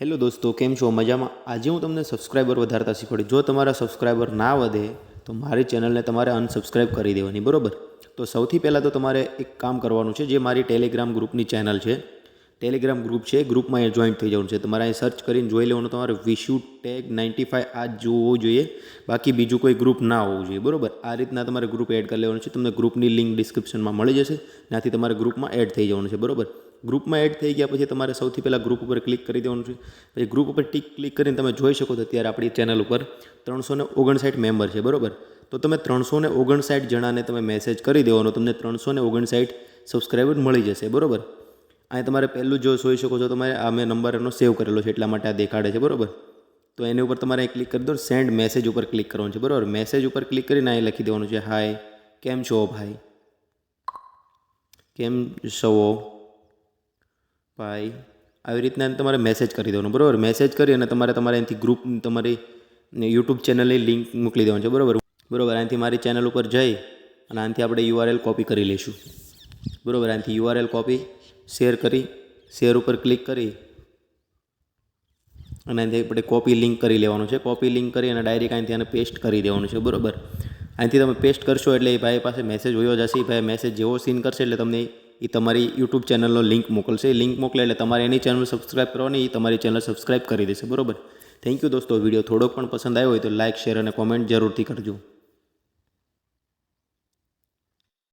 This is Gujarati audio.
હેલો દોસ્તો, કેમ છો? મજામાં? આજે હું તમને સબસ્ક્રાઈબર વધારતા શીખવાડું. જો તમારા સબસ્ક્રાઈબર ના વધે, તો મારી ચેનલને તમારે અનસબસ્ક્રાઈબ કરી દેવાની, બરાબર? તો સૌથી પહેલાં તો તમારે એક કામ કરવાનું છે, જે મારી ટેલિગ્રામ ગ્રુપની ચેનલ છે. ટેલિગ્રામ ગ્રુપ છે ગ્રુપમાં એ જોઈન્ટ થઈ જવાનું છે. તમારે અહીં સર્ચ કરીને જોઈ લેવાનું, તમારે વિશ્યુ ટેગ નાઇન્ટી ફાઇવ આ જ જોવું જોઈએ. બાકી બીજું કોઈ ગ્રુપ ના હોવું જોઈએ, બરોબર? આ રીતના તમારે ગ્રુપ એડ કરી લેવાનું છે. તમને ગ્રુપની લિંક ડિસ્ક્રિપ્શનમાં મળી જશે. ત્યાંથી તમારે ગ્રુપમાં એડ થઈ જવાનું છે, બરોબર? ગ્રુપમાં એડ થઈ ગયા પછી તમારે સૌથી પહેલાં ગ્રુપ ઉપર ક્લિક કરી દેવાનું છે. પછી ગ્રુપ ઉપર ટીક ક્લિક કરીને તમે જોઈ શકો તો અત્યારે આપણી ચેનલ ઉપર ત્રણસો ને ઓગણસાઠ મેમ્બર છે, બરોબર? તો તમે ત્રણસો ને ઓગણસાઠ જણાને તમે મેસેજ કરી દેવાનો, તમને ત્રણસો ને ઓગણસાઠ સબસ્ક્રાઈબર મળી જશે, બરોબર? અહીં તમારે પહેલું જો જોઈ શકો છો તમારે, આ મેં નંબર એનો સેવ કરેલો છે એટલા માટે આ દેખાડે છે, બરાબર? તો એની ઉપર તમારે ક્લિક કરી દો સેન્ડ મેસેજ ઉપર ક્લિક કરવાનું છે, બરાબર? મેસેજ ઉપર ક્લિક કરીને અહીં લખી દેવાનું છે હાય કેમ છો ભાઈ? કેમ છો? ભાઈ, આવી રીતના તમારે મેસેજ કરી દેવાનો, બરાબર? મેસેજ કરી અને તમારે તમારે અહીંથી ગ્રુપ તમારી યુટ્યુબ ચેનલની લિંક મોકલી દેવાની છે, બરાબર? બરાબર અહીંથી મારી ચેનલ ઉપર જઈ અને આનાથી આપણે યુઆરએલ કોપી કરી લઈશું. બરાબર, આનાથી યુઆરએલ કોપી શેર કરી શેર ઉપર ક્લિક કરી અને અહીંથી આપણે કોપી લિંક કરી લેવાનું છે. કોપી લિંક કરી અને ડાયરેક્ટ અહીંથી આને પેસ્ટ કરી દેવાનું છે, બરાબર? અહીંથી તમે પેસ્ટ કરશો એટલે એ ભાઈ પાસે મેસેજ હોય જશે એ ભાઈ મેસેજ જેવો સીન કરશે એટલે તમને એ તમારી યુટ્યુબ ચેનલનો લિંક મોકલશે. લિંક મોકલે એટલે તમારે એની ચેનલ સબસ્ક્રાઇબ કરવાની, એ તમારી ચેનલ સબસ્ક્રાઇબ કરી દેશે. બરાબર? થેન્ક યુ દોસ્તો. વીડિયો થોડોક પણ પસંદ આવ્યો હોય તો લાઇક શેર અને કોમેન્ટ જરૂરથી કરજો.